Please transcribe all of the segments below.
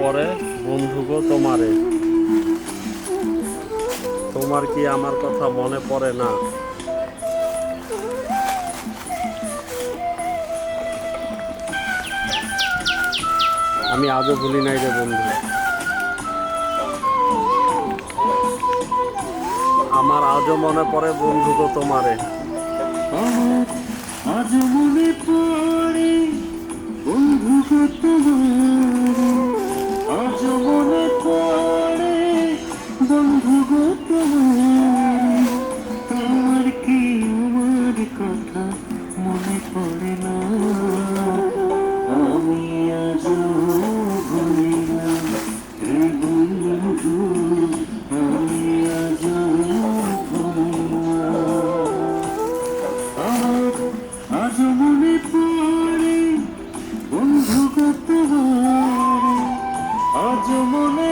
পরে বন্ধু গো তোমারে। তোমার কি আমার কথা মনে পড়ে না? আমি আজও ভুলি নাই রে বন্ধু। আমার আজও মনে পড়ে বন্ধু গো তোমারে মনে পড়ে বন্ধু তোমারে।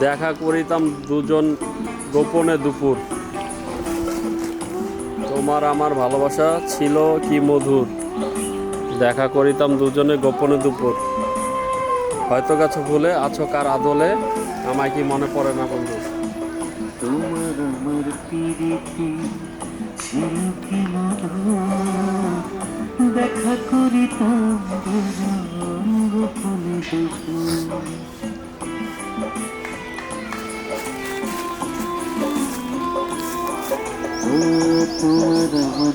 দেখা করিতাম দুজন গোপনে দুপুর। তোমার আমার ভালোবাসা ছিল কি মধুর। দেখা করিতাম দুজনে গোপনে দুপুর। হয়তো গেছো ভুলে, আছো কার আদলে? আমায় কি মনে পড়ে না বন্ধু? দেখা করিতাম গোপনে দুপুর। তোমার আমার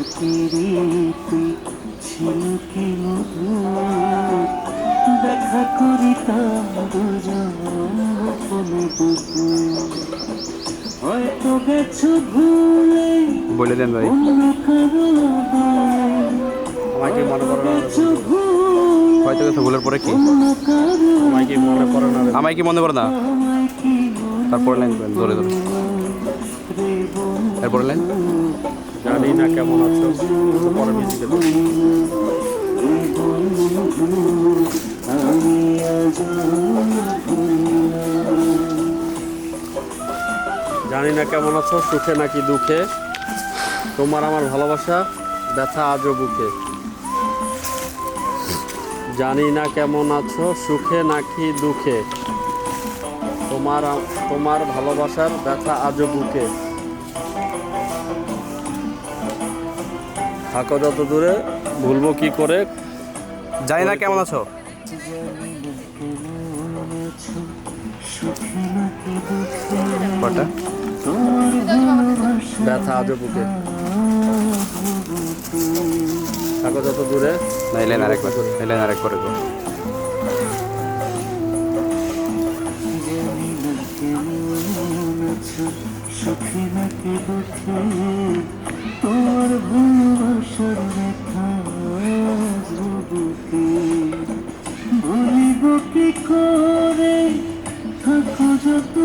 ছিল কি দেখা করিতাম দুজন হয়তো গেছো ভুলে বলে দেন ভাই অন্য কারও গায়ে। মনে পড়ে না রে গেছো বন্ধু? ভুলে হয়তো কিছু ভুলের পরে কি অন্য কারও আমায় মনে পড়ে না? আমায় কি মনে পড়ে না মনে তারপর লাইন ধরে ধরে? এরপরে লাইন? জানি না কেমন আছো পরে। জানি না কেমন আছো, সুখে নাকি দুঃখে? তোমার আমার ভালোবাসা ব্যথা আজও বুকে। জানি না কেমন আছো, সুখে নাকি দুঃখে? তোমার তোমার ভালোবাসার ব্যথা আজও বুকে। থাকো যত দূরে, ভুলবো কি করে? জানি না, কেমন আছো? ব্যথা বুকে। থাকো যত দূরে। না, এলেন আরেকবার এলেন আরেকবার সুখে নাকি দুঃখে তোর ভালোবাসার দেখা বুকে ভুলিব কি করে থাকো যত